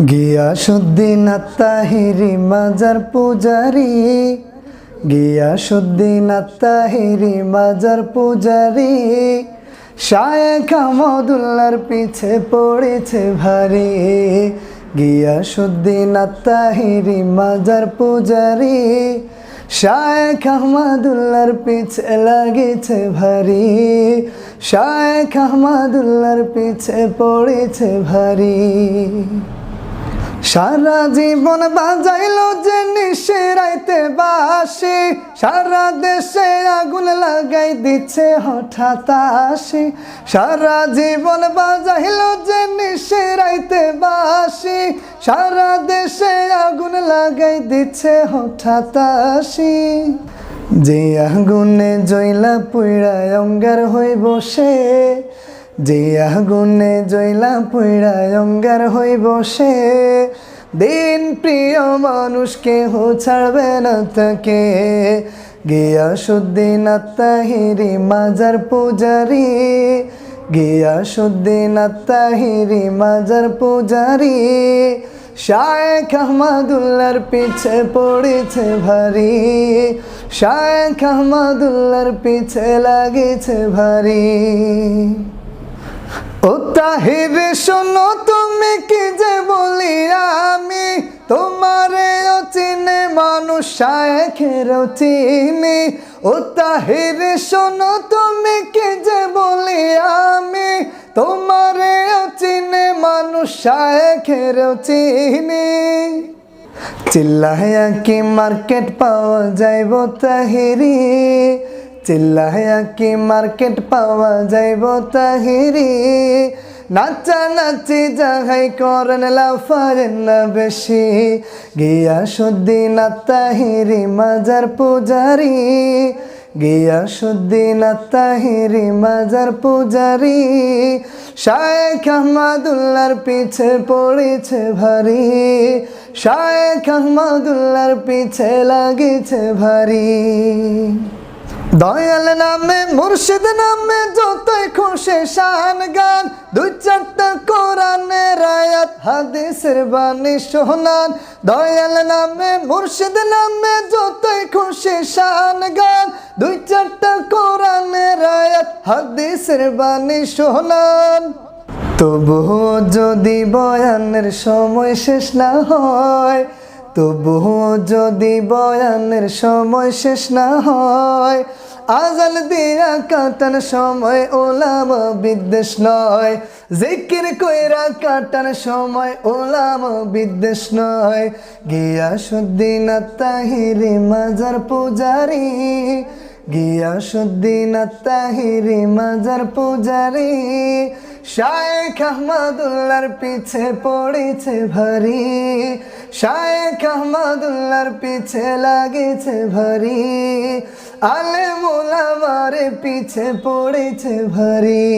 গিয়াসুদ্দিন আত্মাহিরি মাজার পূজারি গিয়াসুদ্দিন আত্মাহিরি মাজার পূজারি। শায়েখ আহমদুল্লার পিছে পড়েছে ভারী গিয়াসুদ্দিন আত্মাহিরি মাজার পূজারি। শায়েখ আহমদুল্লার পিছে লাগিছে ভারী, শায়েখ আহমদুল্লার পিছে পড়েছে ভারী। সারা জীবন বাজাইল যে নিশিরাইতে বাসি। সারা দেশে আগুন লাগাই দিচ্ছে হঠাৎ আসি। সারা জীবন বাজাইল যে নিশিরাইতে বাসি। সারা দেশে আগুন লাগাই দিচ্ছে হঠাৎ আসি। যে আগুনে জৈলা পুইড়া অঙ্গার হয়ে বসে যে আগুনে জৈলা পুইড়া অঙ্গার হয়ে বসে দিন প্রিয় মানুষকে হো ছাড়বে না তাকে। গিয়াসুদ্দিন আত্মাহিরি মাজার পূজারি। গিয়াসুদ্দিন আত্মাহিরি মাজার পূজারি। শায়েখ আহমদুল্লার পিছে পড়েছে ভারী। শায়েখ আহমদুল্লার পিছে লাগেছে ভারী। ও তাহির, শোনো তুমি কি যে বলি আমি? তোমারে চিনে মানুষ শায়েখের চিনি ও তাহির, শোনো তুমি কি যে বলি আমি? তোমারে চিনে মানুষ শায়েখের চিনি চিল্লায়া কি মার্কেট পাওয়া যাইব তাহিরি। চিল্লায়া কি মার্কেট পাওয়া যাইব তাহিরি। নাচা নাচি যাহাই করেন লাফারেন না বেশি। গিয়া সুদ্দিন তাহিরি মাজার পূজারি। গিয়া সুদ্দিন তাহিরি মাজার পূজারি। শায়েখ আহমদুল্লার পিছে পড়েছে ভারী। শায়েখ আহমদুল্লার পিছে লাগিছে ভারী। দয়াল নামে, মুর্শিদ নামে, যতই খুশি শান গান। দুই চারটা কোরআনের আয়াত, হাদিসের বাণী শোনান। দয়াল নামে, মুর্শিদ নামে, যতই খুশি শান গান। দুই চারটা কোরআনের আয়াত, হাদিসের বাণী শোনান। তবুও যদি বয়ানের সময় শেষ না হয় তবুও যদি বয়ানের সময় শেষ না হয়, আজান দিয়া কাটান সময় ওলাম বিদ্বেষ নয়। জিকির কইরা কাটান সময় ওলাম বিদ্বেষ নয়। গিয়া সুদ্দিন তাহিরি মাজার পূজারি, গিয়া সুদ্দিন তাহিরি মাজার পূজারি শায়েখ আহমদুল্লার পিছে পড়েছে ভারী। শায়েখ আহমদুল্লার পিছে লাগেছে ভারী। আলে মোলামারে পিছে পড়েছে ভারী।